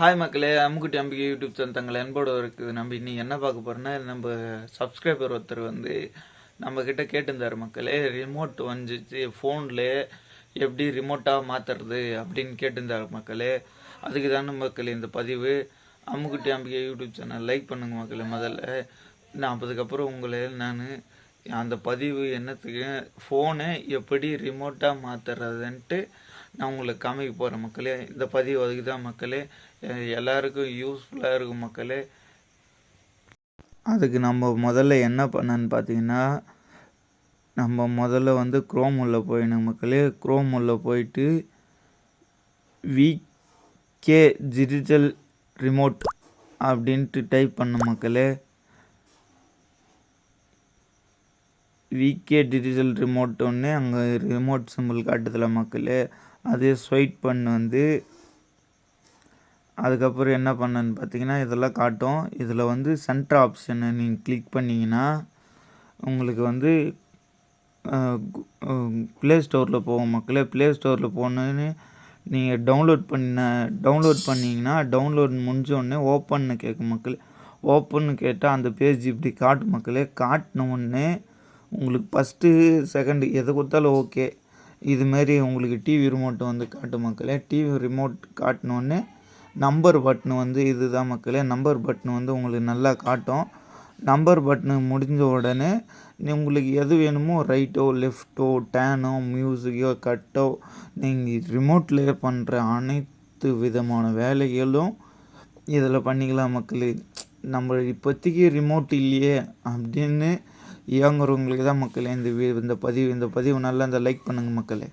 Hi மக்களே அம்முக்குட்டி அம்பிக்கை YouTube channel தங்களை அன்போடு இருக்குது. நம்ம இன்னும் என்ன பார்க்க போகிறோன்னா நம்ம சப்ஸ்கிரைபர் ஒருத்தர் வந்து நம்மக்கிட்ட கேட்டிருந்தார் மக்களே ரிமோட் வந்துச்சு ஃபோனில் எப்படி ரிமோட்டாக மாற்றுறது அப்படின்னு கேட்டிருந்தார் மக்களே. அதுக்கு தானே மக்கள் இந்த பதிவு. Ammukutty Ambigai YouTube channel like பண்ணுங்க மக்களே முதல்ல. நான் அதுக்கப்புறம் உங்களை நான் அந்த பதிவு என்னத்துக்கு ஃபோனை எப்படி ரிமோட்டாக மாற்றுறதுன்ட்டு நான் உங்களுக்கு காமிக்க போகிறேன் மக்களே. இந்த பதிவு அதுக்குதான் மக்களே. எல்லாருக்கும் யூஸ்ஃபுல்லாக இருக்கும் மக்களே. அதுக்கு நம்ம முதல்ல என்ன பண்ணன்னு பார்த்தீங்கன்னா நம்ம முதல்ல வந்து குரோம் உள்ளே போயிடணும் மக்களே. குரோம் உள்ளே போயிட்டு விகே டிஜிட்டல் ரிமோட் அப்படின்ட்டு டைப் பண்ண மக்களே. விகே டிஜிட்டல் ரிமோட் ஒன்று அங்கே ரிமோட் சிம்பிள் காட்டுதில்ல மக்களே. அதே ஸ்வைட் பண்ணு வந்து அதுக்கப்புறம் என்ன பண்ணுன்னு பார்த்தீங்கன்னா இதெல்லாம் காட்டும். இதில் வந்து சென்டர் ஆப்ஷனை நீங்கள் கிளிக் பண்ணிங்கன்னா உங்களுக்கு வந்து ப்ளே ஸ்டோரில் போகும் மக்களே. ப்ளே ஸ்டோரில் போகணுன்னு நீங்கள் டவுன்லோட் பண்ண டவுன்லோட் பண்ணிங்கன்னா டவுன்லோட் முடிஞ்சோடனே ஓப்பன்னு கேட்கும் மக்களே. ஓப்பன்னு கேட்டால் அந்த பேஜ் இப்படி காட்டும் மக்களே. காட்டின உடனே உங்களுக்கு ஃபஸ்ட்டு செகண்டு எதை கொடுத்தாலும் ஓகே இதுமாரி உங்களுக்கு டிவி ரிமோட் வந்து காட்டும் மக்களே. டிவி ரிமோட் காட்டினோடனே நம்பர் பட்டன் வந்து இதுதான் மக்களே. நம்பர் பட்டன் வந்து உங்களுக்கு நல்லா காட்டும். நம்பர் பட்டனு முடிஞ்ச உடனே நீ உங்களுக்கு எது வேணுமோ ரைட்டோ லெஃப்ட்டோ டேனோ மியூசிக்கோ கட்டோ நீங்கள் ரிமோட்டில் பண்ணுற அனைத்து விதமான வேலைகளும் இதில் பண்ணிக்கலாம் மக்களே. நம்ம இப்போதைக்கு ரிமோட் இல்லையே அப்படின்னு இயங்குறவங்களுக்கு தான் மக்களே இந்த வீ இந்த பதிவு இந்த பதிவு நல்லா இந்த லைக் பண்ணுங்கள் மக்களே.